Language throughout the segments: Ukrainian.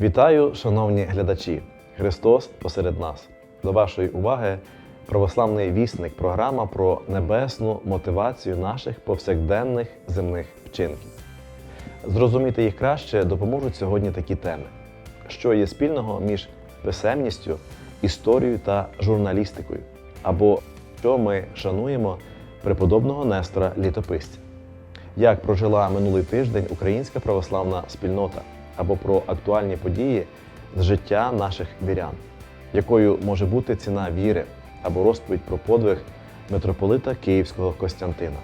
Вітаю, шановні глядачі! Христос посеред нас. До вашої уваги православний вісник, програма про небесну мотивацію наших повсякденних земних вчинків. Зрозуміти їх краще допоможуть сьогодні такі теми: що є спільного між писемністю, історією та журналістикою, або що ми шануємо преподобного Нестора Літописця, як прожила минулий тиждень українська православна спільнота, або про актуальні події з життя наших вірян, якою може бути ціна віри або розповідь про подвиг митрополита Київського Костянтина.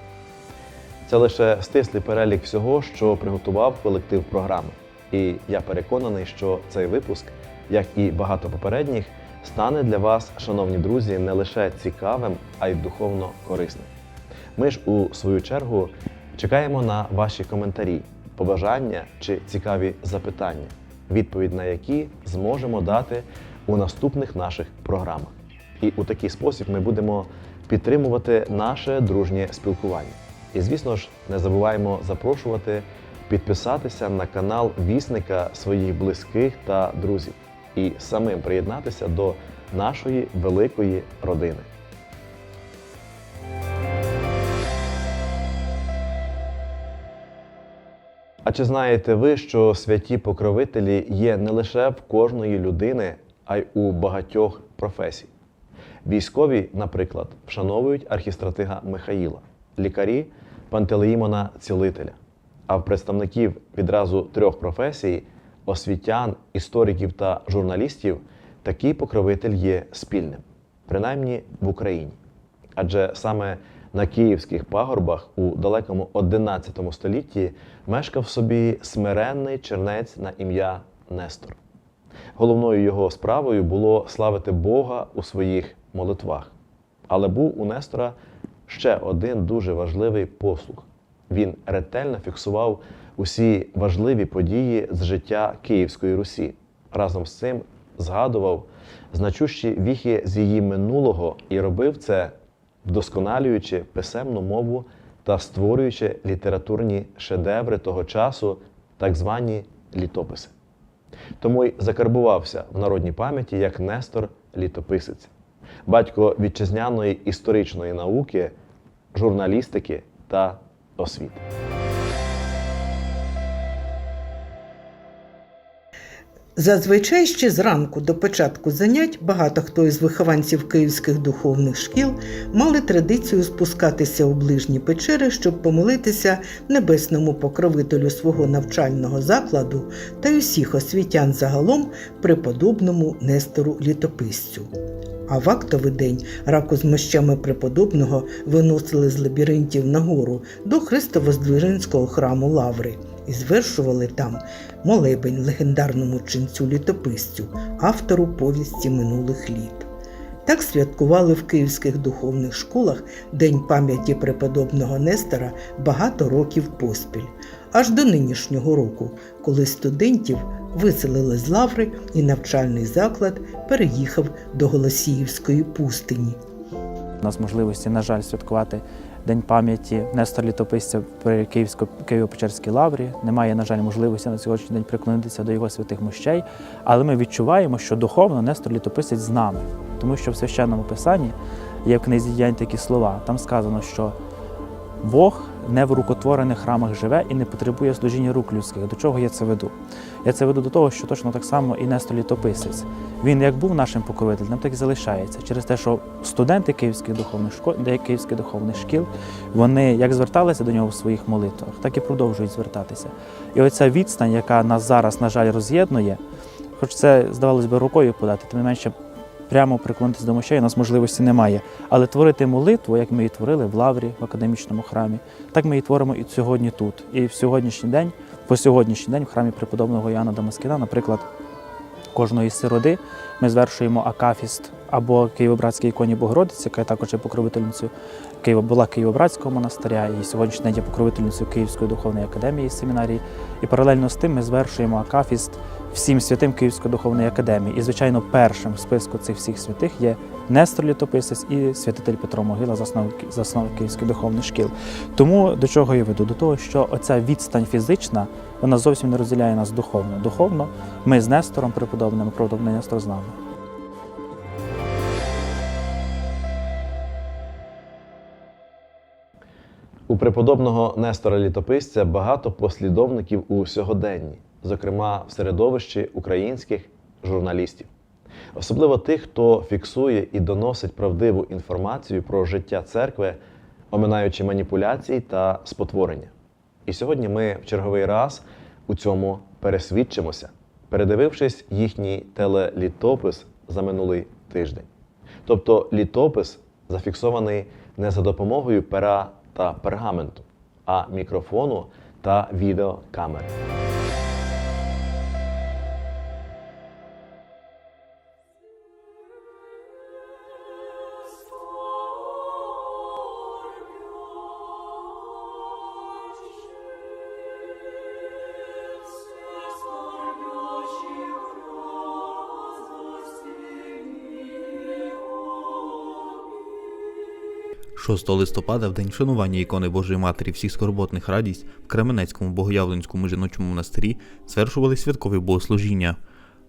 Це лише стислий перелік всього, що приготував колектив програми. І я переконаний, що цей випуск, як і багато попередніх, стане для вас, шановні друзі, не лише цікавим, а й духовно корисним. Ми ж у свою чергу чекаємо на ваші коментарі, побажання чи цікаві запитання, відповідь на які зможемо дати у наступних наших програмах. І у такий спосіб ми будемо підтримувати наше дружнє спілкування. І, звісно ж, не забуваємо запрошувати підписатися на канал вісника своїх близьких та друзів і самим приєднатися до нашої великої родини. А чи знаєте ви, що святі покровителі є не лише в кожної людини, а й у багатьох професій? Військові, наприклад, вшановують архістратига Михаїла, лікарі Пантелеїмона Цілителя. А в представників відразу трьох професій освітян, істориків та журналістів такий покровитель є спільним, принаймні в Україні. Адже саме на київських пагорбах у далекому XI столітті мешкав собі смиренний чернець на ім'я Нестор. Головною його справою було славити Бога у своїх молитвах. Але був у Нестора ще один дуже важливий послуг. Він ретельно фіксував усі важливі події з життя Київської Русі. Разом з цим згадував значущі віхи з її минулого і робив це, вдосконалюючи писемну мову та створюючи літературні шедеври того часу, так звані літописи. Тому й закарбувався в народній пам'яті як Нестор Літописець, батько вітчизняної історичної науки, журналістики та освіти. Зазвичай ще зранку до початку занять багато хто із вихованців київських духовних шкіл мали традицію спускатися у ближні печери, щоб помолитися небесному покровителю свого навчального закладу та усіх освітян загалом преподобному Нестору Літописцю. А в актовий день раку з мощами преподобного виносили з лабіринтів нагору до Христовоздвиженського храму Лаври і звершували там молебень легендарному ченцю літописцю, автору повісті минулих літ. Так святкували в київських духовних школах День пам'яті преподобного Нестора багато років поспіль, аж до нинішнього року, коли студентів виселили з лаври і навчальний заклад переїхав до Голосіївської пустині. У нас можливості, на жаль, святкувати День пам'яті Нестора Літописця при Київсько- Києво-Печерській лаврі. Немає, на жаль, можливості на сьогоднішній день приклонитися до його святих мощей, але ми відчуваємо, що духовно Нестор Літописець з нами, тому що в священному писанні є в книзі діянь такі слова. Там сказано, що Бог не в рукотворених храмах живе і не потребує служіння рук людських. До чого я це веду? Я це веду до того, що точно так само і Нестор Літописець. Він як був нашим покровителем, так і залишається через те, що студенти київських духовних школ, київських духовних шкіл, вони як зверталися до нього в своїх молитвах, так і продовжують звертатися. І оця відстань, яка нас зараз, на жаль, роз'єднує, хоч це здавалось би рукою подати, тим не менше прямо приклонитися до мощей у нас можливості немає. Але творити молитву, як ми її творили в лаврі, в академічному храмі, так ми її творимо і сьогодні тут. І в сьогоднішній день, по сьогоднішній день, в храмі преподобного Іоанна Дамаскіна, наприклад, кожної сироди ми звершуємо акафіст або Києво-Братській іконі Богородиці, яка також є покровительницею Києва, була Києво-Братського монастиря, і сьогоднішній день є покровительницею Київської духовної академії семінарії. І паралельно з тим ми звершуємо акафіст всім святим Київської духовної академії. І, звичайно, першим в списку цих всіх святих є Нестор Літописець і святитель Петро Могила, засновник, засновник Київських духовних шкіл. Тому до чого я веду? До того, що оця відстань фізична вона зовсім не розділяє нас духовно. Духовно ми з Нестором преподобним, преподобний Нестор з нами. У преподобного Нестора Літописця багато послідовників у сьогоденні, зокрема в середовищі українських журналістів, особливо тих, хто фіксує і доносить правдиву інформацію про життя церкви, оминаючи маніпуляції та спотворення. І сьогодні ми в черговий раз у цьому пересвідчимося, передивившись їхній телелітопис за минулий тиждень. Тобто літопис зафіксований не за допомогою пера та пергаменту, а мікрофону та відеокамери. – 6 листопада, в день вшанування ікони Божої Матері всіх скорботних радість в Кременецькому Богоявленському жіночому монастирі звершували святкові богослужіння.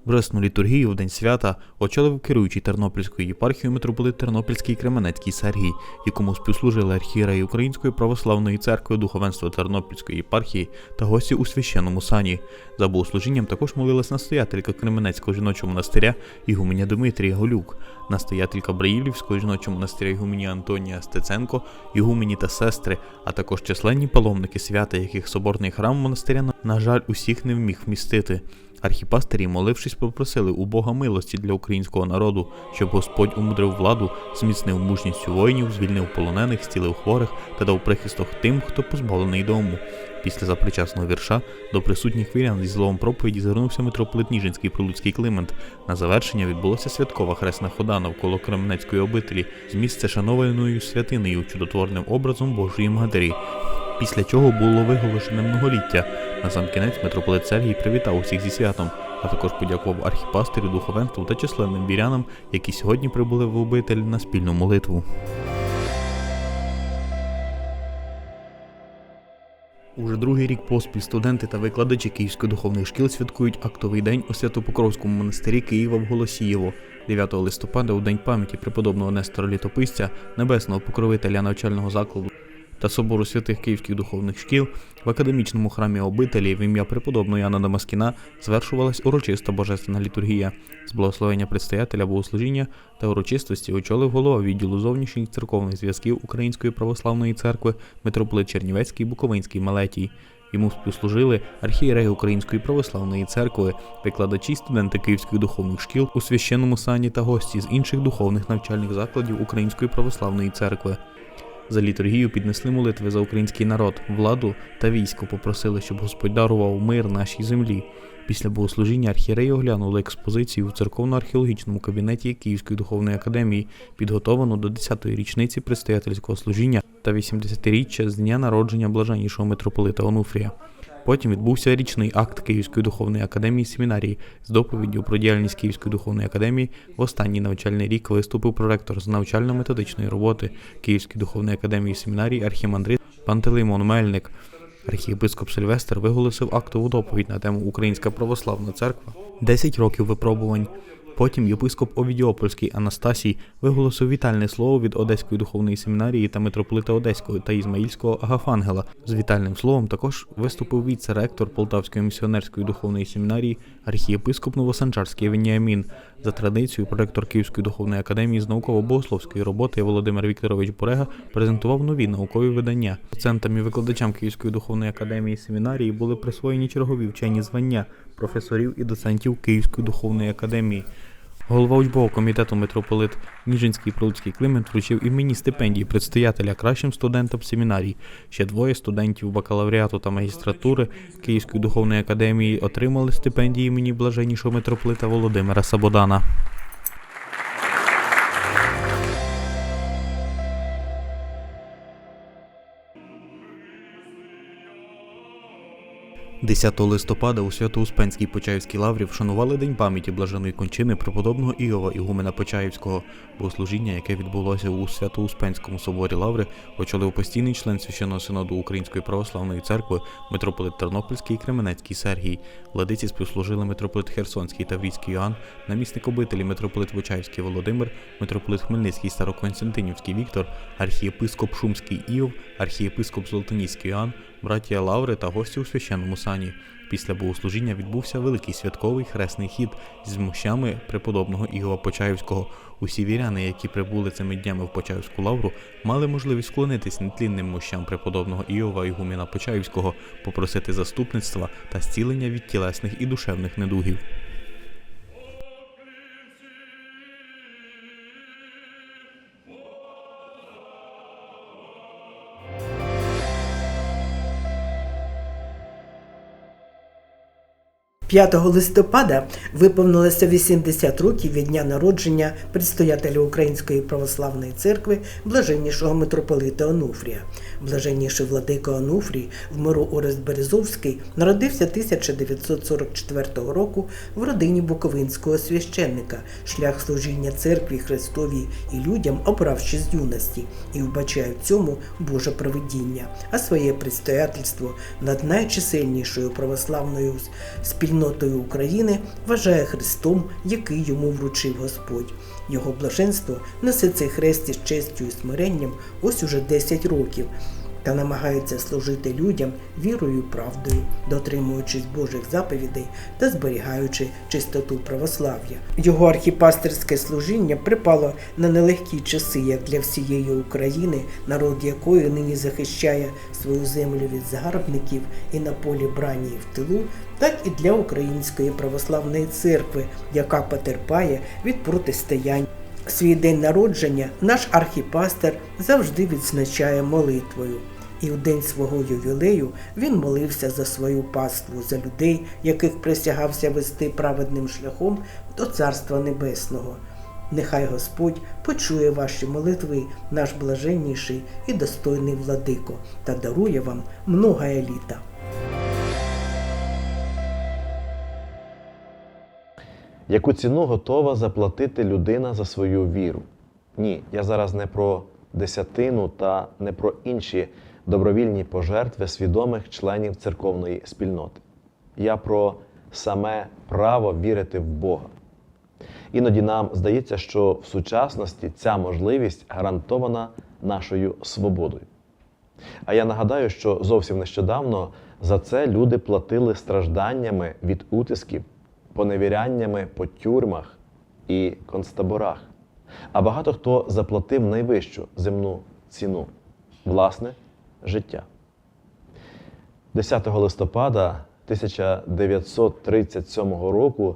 Божественну літургію в день свята очолив керуючий Тернопільською єпархією митрополит Тернопільський Кременецький Сергій, якому співслужили архієреї Української православної церкви духовенства Тернопільської єпархії та гості у священному сані. За богослужінням також молилась настоятелька Кременецького жіночого монастиря Ігуменя Дмитрія Голюк, настоятелька Браїлівського жіночого монастиря Ігуменя Антонія Стеценко, Ігумені та сестри, а також численні паломники свята, яких соборний храм монастиря, на- на жаль, усіх не вміг вмістити. Архіпастері, молившись, попросили у Бога милості для українського народу, щоб Господь умудрив владу, зміцнив мужністю воїнів, звільнив полонених, зцілив хворих та дав прихисток тим, хто позбавлений дому. Після запричасного вірша до присутніх вірян зі зловом проповіді звернувся митрополит Ніжинський Прилуцький Климент. На завершення відбулася святкова хресна хода навколо Кременецької обителі з місця шанованою святинею, чудотворним образом Божої Матері. Після чого було виголошене многоліття. На сам кінець митрополит Сергій привітав усіх зі святом, а також подякував архіпастирю, духовенству та численним вірянам, які сьогодні прибули в обитель на спільну молитву. Уже другий рік поспіль студенти та викладачі Київської духовних шкіл святкують актовий день у Свято-Покровському монастирі Києва в Голосієво. 9 листопада у день пам'яті преподобного Нестора Літописця, небесного покровителя навчального закладу та собору святих київських духовних шкіл в академічному храмі обителі в ім'я преподобного Яна Дамаскіна звершувалась урочиста божественна літургія з благословення предстоятеля богослужіння та урочистості очолив голова відділу зовнішніх церковних зв'язків Української православної церкви митрополит Чернівецький Буковинський Малетій. Йому співслужили архієреї Української православної церкви, викладачі, студенти Київських духовних шкіл у священному сані та гості з інших духовних навчальних закладів Української православної церкви. За літургію піднесли молитви за український народ, владу та військо попросили, щоб Господь дарував мир нашій землі. Після богослужіння архієреї оглянули експозицію в церковно-археологічному кабінеті Київської духовної академії, підготовану до 10-ї річниці предстоятельського служіння та 80-річчя з дня народження блаженнішого митрополита Онуфрія. Потім відбувся річний акт Київської духовної академії семінарії з доповіддю про діяльність Київської духовної академії. В останній навчальний рік виступив проректор з навчально-методичної роботи Київської духовної академії семінарії архімандрит Пантелеймон Мельник. Архієпископ Сильвестр виголосив актову доповідь на тему Українська православна церква 10 років випробувань. Потім єпископ Овідіопольський Анастасій виголосив вітальне слово від Одеської духовної семінарії та митрополита Одеського та Ізмаїльського Агафангела. З вітальним словом також виступив віце-ректор Полтавської місіонерської духовної семінарії архієпископ Новосанчарський Веніамін. За традицією, проректор Київської духовної академії з науково-богословської роботи Володимир Вікторович Бурега презентував нові наукові видання. Доцентам і викладачам Київської духовної академії семінарії були присвоєні чергові вчені звання професорів і доцентів Київської духовної академії. Голова учбового комітету митрополит Ніжинський Пролуцький Климент вручив імені стипендії предстоятеля кращим студентам семінарій. Ще двоє студентів бакалавріату та магістратури Київської духовної академії отримали стипендії імені блаженнішого митрополита Володимира Сабодана. 10 листопада у Свято-Успенській Почаївській лаврі вшанували День пам'яті блаженої кончини преподобного Іова Ігумена Почаївського. Богослужіння, яке відбулося у Свято-Успенському соборі лаври, очолив постійний член священного синоду Української православної церкви митрополит Тернопільський і Кременецький Сергій. Владиці співслужили митрополит Херсонський Таврійський Йоанн, намісник обителі митрополит Почаївський Володимир, митрополит Хмельницький Староконстантинівський Віктор, архієпископ Шумський Іов, архієпископ Золотоніський Іоанн, братія Лаври та гості у священному сані. Після богослужіння відбувся великий святковий хресний хід з мощами преподобного Ігова Почаївського. Усі віряни, які прибули цими днями в Почаївську лавру, мали можливість склонитись нетлінним мощам преподобного Іова Ігуміна Почаївського, попросити заступництва та зцілення від тілесних і душевних недугів. – 5 листопада виповнилося 80 років від дня народження предстоятеля Української православної церкви блаженнішого митрополита Онуфрія. Блаженніший владика Онуфрій в миру Орест Березовський народився 1944 року в родині буковинського священника. Шлях служіння церкві Христовій і людям обрав з юності і вбачає в цьому Боже провидіння, а своє предстоятельство над найчисельнішою православною спільнотою України вважає Христом, який йому вручив Господь. Його блаженство несе цей хрест із честю і смиренням ось уже 10 років та намагається служити людям вірою і правдою, дотримуючись Божих заповідей та зберігаючи чистоту православ'я. Його архіпастерське служіння припало на нелегкі часи, як для всієї України, народ якої нині захищає свою землю від загарбників і на полі бранії в тилу, так і для Української православної церкви, яка потерпає від протистоянь. Свій день народження наш архіпастер завжди відзначає молитвою. І у день свого ювілею він молився за свою паству, за людей, яких присягався вести праведним шляхом до Царства Небесного. Нехай Господь почує ваші молитви, наш блаженніший і достойний владико, та дарує вам много літа. Яку ціну готова заплатити людина за свою віру? Ні, я зараз не про десятину та не про інші добровільні пожертви свідомих членів церковної спільноти. Я про саме право вірити в Бога. Іноді нам здається, що в сучасності ця можливість гарантована нашою свободою. А я нагадаю, що зовсім нещодавно за це люди платили стражданнями від утисків, поневіряннями по тюрмах і концтаборах. А багато хто заплатив найвищу земну ціну власне життя. 10 листопада 1937 року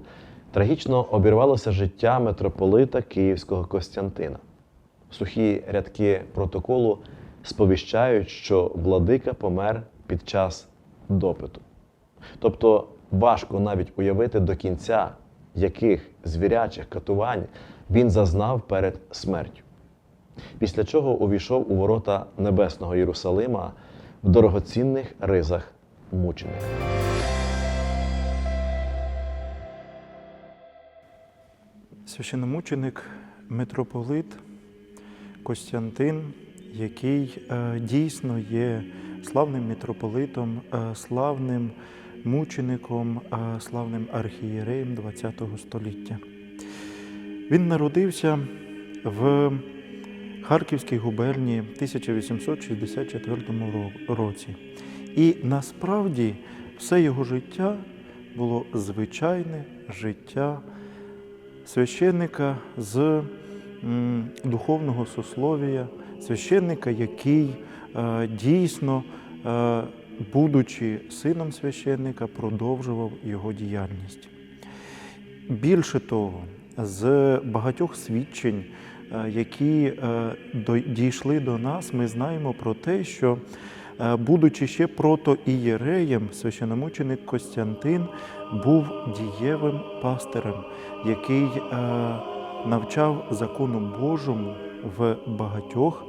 трагічно обірвалося життя митрополита Київського Костянтина. Сухі рядки протоколу сповіщають, що владика помер під час допиту. Тобто важко навіть уявити до кінця, яких звірячих катувань він зазнав перед смертю. Після чого увійшов у ворота небесного Єрусалима в дорогоцінних ризах мученика. Священномученик митрополит Костянтин, який е, дійсно є славним митрополитом, е, славним мучеником, е, славним архієреєм ХХ століття. Він народився в Харківській губернії в 1864 році. І насправді все його життя було звичайне життя священника з духовного сословія, священника, який е, дійсно, е, будучи сином священника, продовжував його діяльність. Більше того, з багатьох свідчень, е, які е, дійшли до нас, ми знаємо про те, що, е, будучи ще протоієреєм, священомученик Костянтин був дієвим пастирем, який навчав закону Божому в багатьох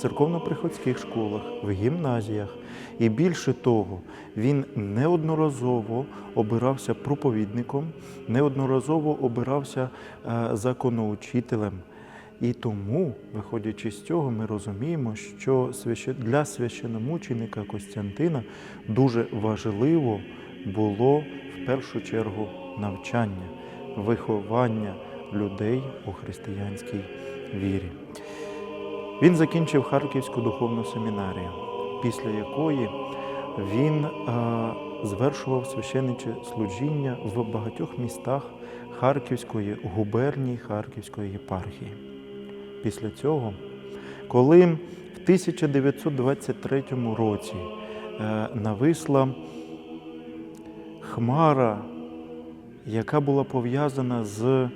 церковно-приходських школах, в гімназіях. І більше того, він неодноразово обирався проповідником, неодноразово обирався е, законоучителем. І тому, виходячи з цього, ми розуміємо, що для священомученика Костянтина дуже важливо було в першу чергу навчання, виховання людей у християнській вірі. Він закінчив Харківську духовну семінарію, після якої він е, звершував священиче служіння в багатьох містах Харківської губернії Харківської єпархії. Після цього, коли в 1923 році е, нависла хмара, яка була пов'язана з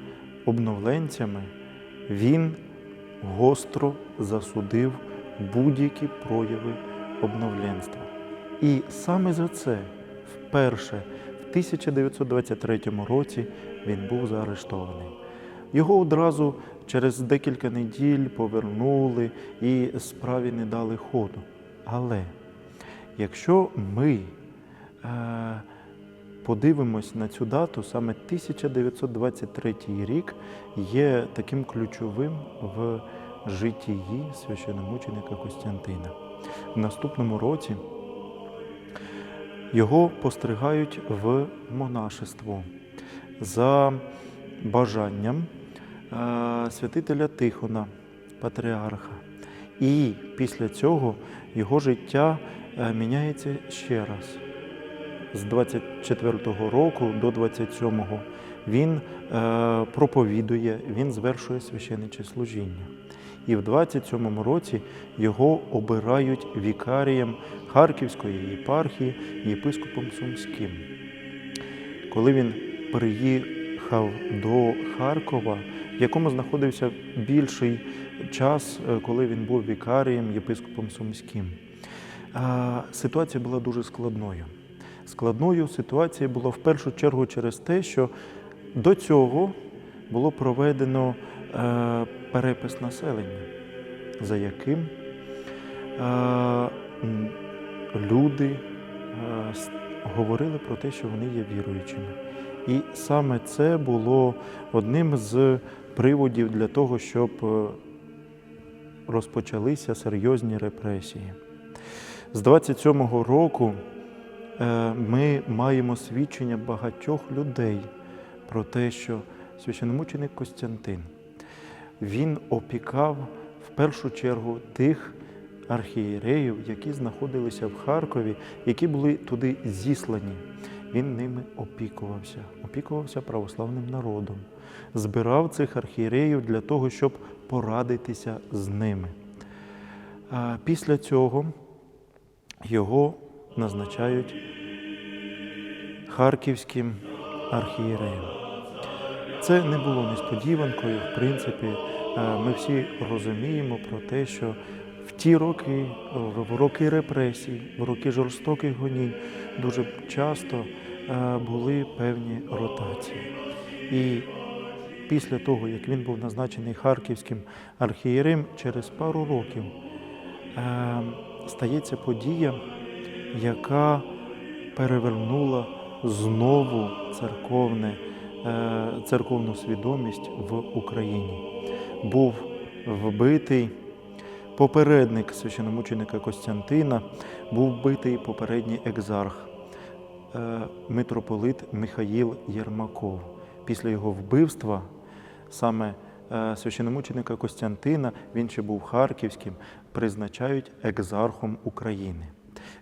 обновленцями, він гостро засудив будь-які прояви обновленства. І саме за це вперше в 1923 році він був заарештований. Його одразу через декілька неділь повернули і справі не дали ходу. Але якщо ми е, подивимось на цю дату, саме 1923 рік є таким ключовим в житті священомученика Костянтина. В наступному році його постригають в монашество за бажанням е, святителя Тихона, патріарха. І після цього його життя е, міняється ще раз. З 24-го року до 27-го він е, проповідує, він звершує священиче служіння. І в 27-му році його обирають вікарієм Харківської єпархії єпископом Сумським. Коли він приїхав до Харкова, в якому знаходився більший час, е, коли він був вікарієм, єпископом Сумським, а, ситуація була дуже складною. Складною ситуація була в першу чергу через те, що до цього було проведено е, перепис населення, за яким е, люди е, говорили про те, що вони є віруючими. І саме це було одним з приводів для того, щоб розпочалися серйозні репресії. З 27-го року ми маємо свідчення багатьох людей про те, що священомученик Костянтин він опікав в першу чергу тих архієреїв, які знаходилися в Харкові, які були туди зіслані. Він ними опікувався, опікувався православним народом, збирав цих архієреїв для того, щоб порадитися з ними. Після цього його назначають харківським архієреєм. Це не було несподіванкою. В принципі, е, ми всі розуміємо про те, що в ті роки, в роки репресій, в роки жорстоких гонінь, дуже часто е, були певні ротації. І після того, як він був назначений харківським архієрем, через пару років е, стається подія, яка перевернула знову церковне, е, церковну свідомість в Україні. Був вбитий попередник священомученика Костянтина, був вбитий попередній екзарх е, митрополит Михаїл Єрмаков. Після його вбивства саме е, священомученика Костянтина, він ще був харківським, призначають екзархом України.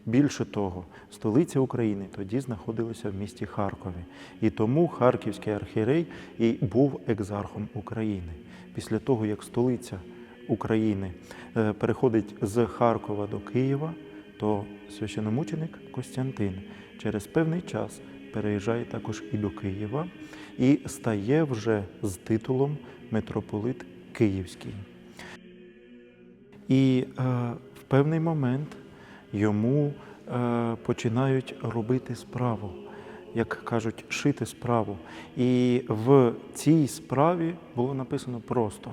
Більше того, столиця України тоді знаходилася в місті Харкові. І тому Харківський архієрей і був екзархом України. Після того, як столиця України е, переходить з Харкова до Києва, то священомученик Костянтин через певний час переїжджає також і до Києва і стає вже з титулом митрополит Київський. І е, в певний момент йому е, починають робити справу, як кажуть, шити справу. І в цій справі було написано просто.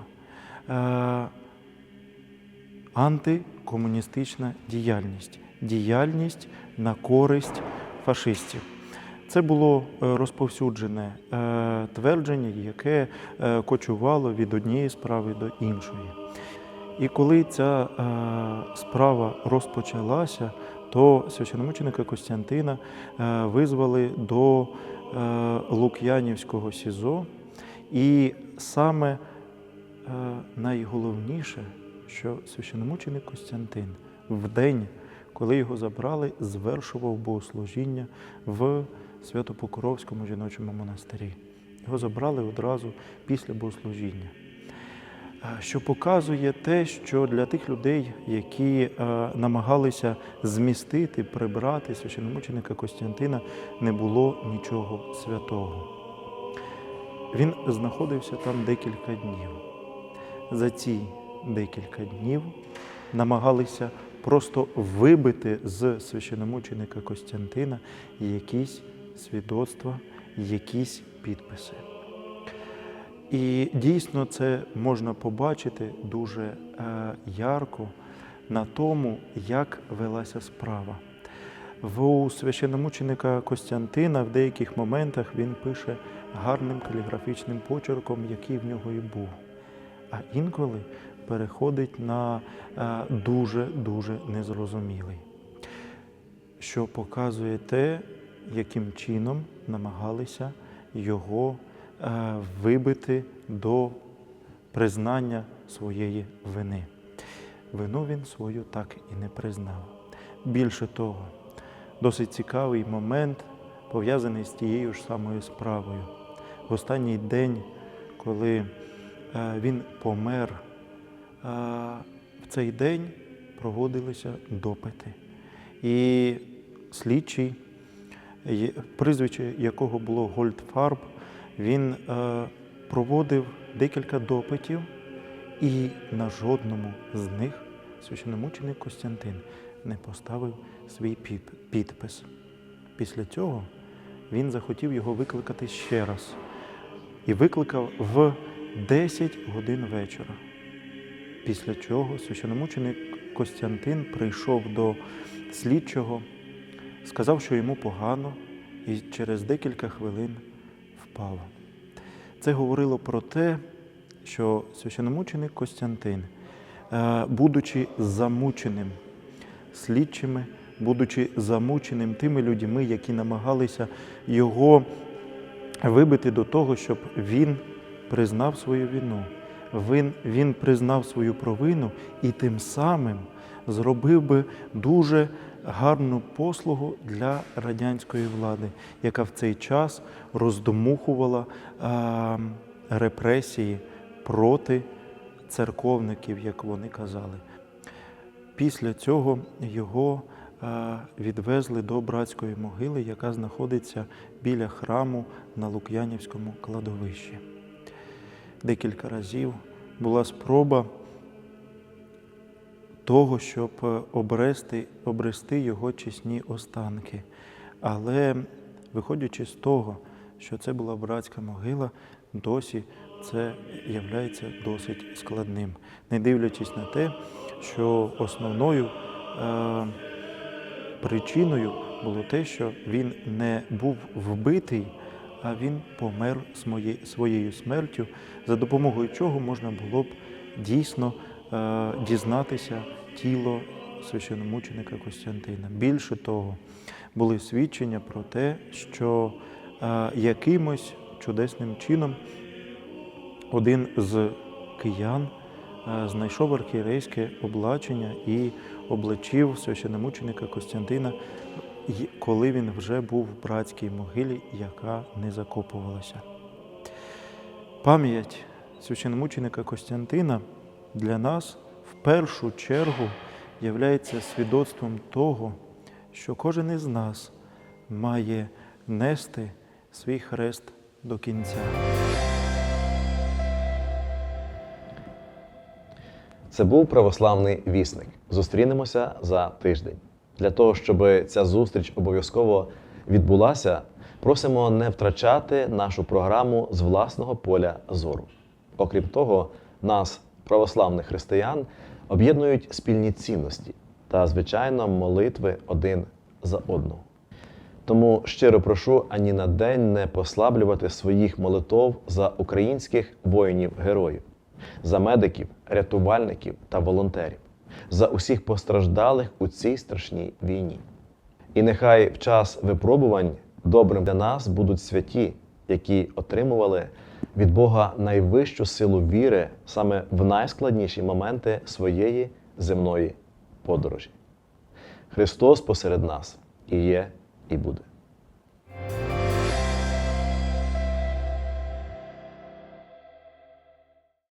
Е, антикомуністична діяльність, діяльність на користь фашистів. Це було е, розповсюджене твердження, яке кочувало від однієї справи до іншої. І коли ця е, справа розпочалася, то священомученика Костянтина е, визвали до е, Лук'янівського СІЗО. І саме найголовніше, що священомученик Костянтин в день, коли його забрали, звершував богослужіння в Свято-Покровському жіночому монастирі. Його забрали одразу після богослужіння. Е, Що показує те, що для тих людей, які е, намагалися змістити, прибрати священомученика Костянтина, не було нічого святого. Він знаходився там декілька днів. За ці декілька днів намагалися просто вибити з священомученика Костянтина якісь свідоцтва, якісь підписи. І дійсно це можна побачити дуже е, ярко на тому, як велася справа. В у священомученика Костянтина в деяких моментах він пише гарним каліграфічним почерком, який в нього і був. А інколи переходить на дуже-дуже незрозумілий, що показує те, яким чином намагалися його вибити до признання своєї вини. Вину він свою так і не признав. Більше того, досить цікавий момент, пов'язаний з тією ж самою справою. В останній день, коли е, він помер, е, в цей день проводилися допити. І слідчий, прізвище якого було Гольдфарб, він е, проводив декілька допитів, і на жодному з них священомученик Костянтин не поставив свій підпис. Після цього він захотів його викликати ще раз і викликав в 10 годин вечора. Після чого священомученик Костянтин прийшов до слідчого, сказав, що йому погано, і через декілька хвилин впало. Це говорило про те, що священомученик Костянтин, е, будучи замученим слідчими, будучи замученим тими людьми, які намагалися його вибити до того, щоб він признав свою вину. Він, він признав свою провину і тим самим зробив би дуже гарну послугу для радянської влади, яка в цей час роздмухувала а, репресії проти церковників, як вони казали. Після цього його е, відвезли до братської могили, яка знаходиться біля храму на Лук'янівському кладовищі. Декілька разів була спроба того, щоб е, обрести, обрести його чесні останки. Але виходячи з того, що це була братська могила, досі це є досить складним, не дивлячись на те, що основною е, причиною було те, що він не був вбитий, а він помер своєю смертю, за допомогою чого можна було б дійсно дізнатися тіло священомученика Костянтина. Більше того, були свідчення про те, що е, якимось чудесним чином один з киян е, знайшов архієрейське облачення і облачив священомученика Костянтина, коли він вже був в братській могилі, яка не закопувалася. Пам'ять священомученика Костянтина для нас в першу чергу являється свідоцтвом того, що кожен із нас має нести свій хрест до кінця. Це був православний вісник. Зустрінемося за тиждень. Для того, щоб ця зустріч обов'язково відбулася, просимо не втрачати нашу програму з власного поля зору. Окрім того, нас, православних християн, об'єднують спільні цінності та, звичайно, молитви один за одного. Тому щиро прошу ані на день не послаблювати своїх молитов за українських воїнів-героїв, за медиків, рятувальників та волонтерів, за усіх постраждалих у цій страшній війні. І нехай в час випробувань добрим для нас будуть святі, які отримували від Бога найвищу силу віри саме в найскладніші моменти своєї земної подорожі. Христос посеред нас і є, і буде.